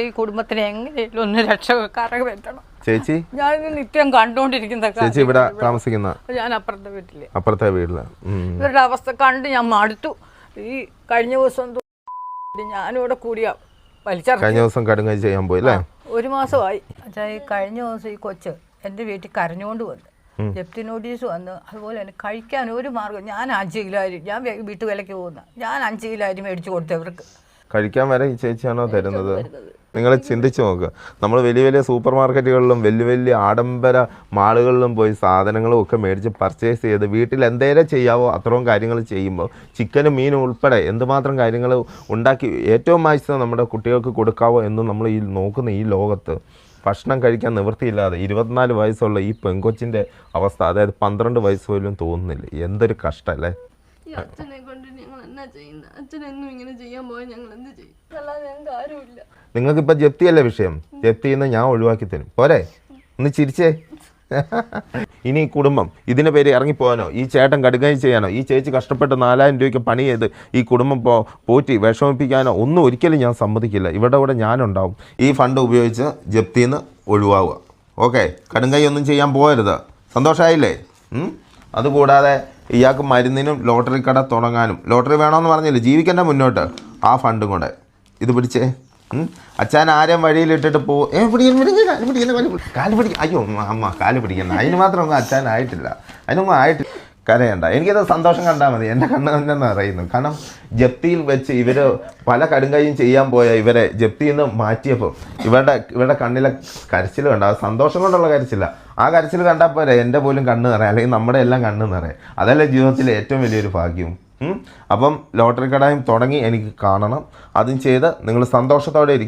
ഈ കുടുംബത്തിനെ എങ്ങനെയും ഒന്ന് പറ്റണം ചേച്ചി? ഞാനിത് നിത്യം കണ്ടുകൊണ്ടിരിക്കുന്ന ചേച്ചി കാര്യം. ഇവിടെ താമസിക്കുന്ന? ഞാൻ അപ്പുറത്തെ വീട്ടിൽ. അപ്പുറത്തെ വീട്ടിൽ. ഇവരുടെ അവസ്ഥ കണ്ട് ഞാൻ മടുത്തു. ഈ കഴിഞ്ഞ ദിവസം ഞാനിവിടെ കൂടിയ കഴിഞ്ഞ ദിവസം കടുങ്ങ ചെയ്യാൻ പോയി അല്ലേ? ഒരു മാസമായി. ഈ കഴിഞ്ഞ ദിവസം ഈ കൊച്ച് എന്റെ വീട്ടിൽ കരഞ്ഞുകൊണ്ട് വന്നു ജപ്തി നോട്ടീസ് വന്ന് അതുപോലെ തന്നെ കഴിക്കാൻ ഒരു മാർഗം ഞാൻ അഞ്ച് കിലോ അരി ഞാൻ വീട്ടു വീട്ടുവിലയ്ക്ക് പോകുന്ന ഞാൻ അഞ്ച് കിലോ അരി മേടിച്ചു കൊടുത്തവർക്ക് കഴിക്കാൻ വരെ ഈ ചേച്ചിയാണോ തരുന്നത്. നിങ്ങൾ ചിന്തിച്ചു നോക്കുക നമ്മൾ വലിയ വലിയ സൂപ്പർ മാർക്കറ്റുകളിലും വലിയ വലിയ ആഡംബര മാളുകളിലും പോയി സാധനങ്ങളും ഒക്കെ മേടിച്ച് പർച്ചേസ് ചെയ്ത് വീട്ടിൽ എന്തേലും ചെയ്യാവോ അത്രയും കാര്യങ്ങൾ ചെയ്യുമ്പോൾ ചിക്കനും മീനും ഉൾപ്പെടെ എന്തുമാത്രം കാര്യങ്ങൾ ഉണ്ടാക്കി ഏറ്റവും മാക്സിമം നമ്മുടെ കുട്ടികൾക്ക് കൊടുക്കാവോ എന്ന് നമ്മൾ ഈ നോക്കുന്ന ഈ ലോകത്ത് ഭക്ഷണം കഴിക്കാൻ നിവൃത്തിയില്ലാതെ ഇരുപത്തിനാല് വയസ്സുള്ള ഈ പെങ്കൊച്ചിന്റെ അവസ്ഥ അതായത് പന്ത്രണ്ട് വയസ്സ് പോലും തോന്നുന്നില്ല. എന്തൊരു കഷ്ടമല്ലേ എന്നാ ചെയ്യുന്നത് അച്ഛനെന്നും ഇങ്ങനെ ചെയ്യാൻ പോയാൽ ഞങ്ങൾ എന്ത് ചെയ്യും? അല്ലാതെ ഞങ്ങൾക്ക് ആരുമില്ല. നിങ്ങൾക്കിപ്പോൾ ജപ്തിയല്ലേ വിഷയം? ജപ്തിയിൽ നിന്ന് ഞാൻ ഒഴിവാക്കി തരും. പോരെ? ഒന്ന് ചിരിച്ചേ. ഇനി ഈ കുടുംബം. ഇതിന് പേര് ഇറങ്ങിപ്പോകാനോ ഈ ചേട്ടൻ കടുകയും ചെയ്യാനോ? ഈ ചേച്ചി കഷ്ടപ്പെട്ട് നാലായിരം രൂപയ്ക്ക് പണി ചെയ്ത് ഈ കുടുംബം പോ പോറ്റി വിഷമിപ്പിക്കാനോ? ഒന്നും ഒരിക്കലും ഞാൻ സമ്മതിക്കില്ല. ഇവിടെ ഇവിടെ ഞാനുണ്ടാവും. ഈ ഫണ്ട് ഉപയോഗിച്ച് ജപ്തിയിൽ നിന്ന് ഒഴിവാവുക. ഓക്കെ. കടുങ്കൈ ഒന്നും ചെയ്യാൻ പോകരുത്. സന്തോഷമായില്ലേ അതുകൂടാതെ ഇയാൾക്ക് മരുന്നിനും ലോട്ടറി കട തുടങ്ങാനും. ലോട്ടറി വേണമെന്ന് പറഞ്ഞില്ലേ? ജീവിക്കേണ്ട മുന്നോട്ട്. ആ ഫണ്ടും കൂടെ. ഇത് പിടിച്ചേ. അച്ഛൻ ആരെയും വഴിയിലിട്ടിട്ട് പോ ഏ കാൽ പിടിക്കും അയ്യോ അമ്മ, കാൽ പിടിക്കുന്ന. അതിന് മാത്രം അച്ഛൻ ആയിട്ടില്ല. അതിനൊന്നും ആയിട്ടില്ല. കരയണ്ട. എനിക്കത് സന്തോഷം കണ്ടാൽ മതി. എന്റെ കണ്ണ് തന്നെ കാരണം ജപ്തിയിൽ വെച്ച് ഇവർ പല കടുങ്കൈയും ചെയ്യാൻ പോയ ഇവരെ ജപ്തിയിൽ നിന്ന് മാറ്റിയപ്പോൾ ഇവരുടെ ഇവരുടെ കണ്ണിലെ കരച്ചിൽ കണ്ട സന്തോഷം കൊണ്ടുള്ള കരച്ചില്ല ആ കരച്ചിൽ കണ്ടാൽ പോരെ എന്റെ പോലും കണ്ണ് നിറയാം അല്ലെങ്കിൽ നമ്മുടെ എല്ലാം കണ്ണ് നിറയാം. അതല്ലേ ജീവിതത്തിലെ ഏറ്റവും വലിയൊരു ഭാഗ്യം. അപ്പം ലോട്ടറി കടായും തുടങ്ങി എനിക്ക് കാണണം. അതും ചെയ്ത് നിങ്ങൾ സന്തോഷത്തോടെ ഇരിക്കും.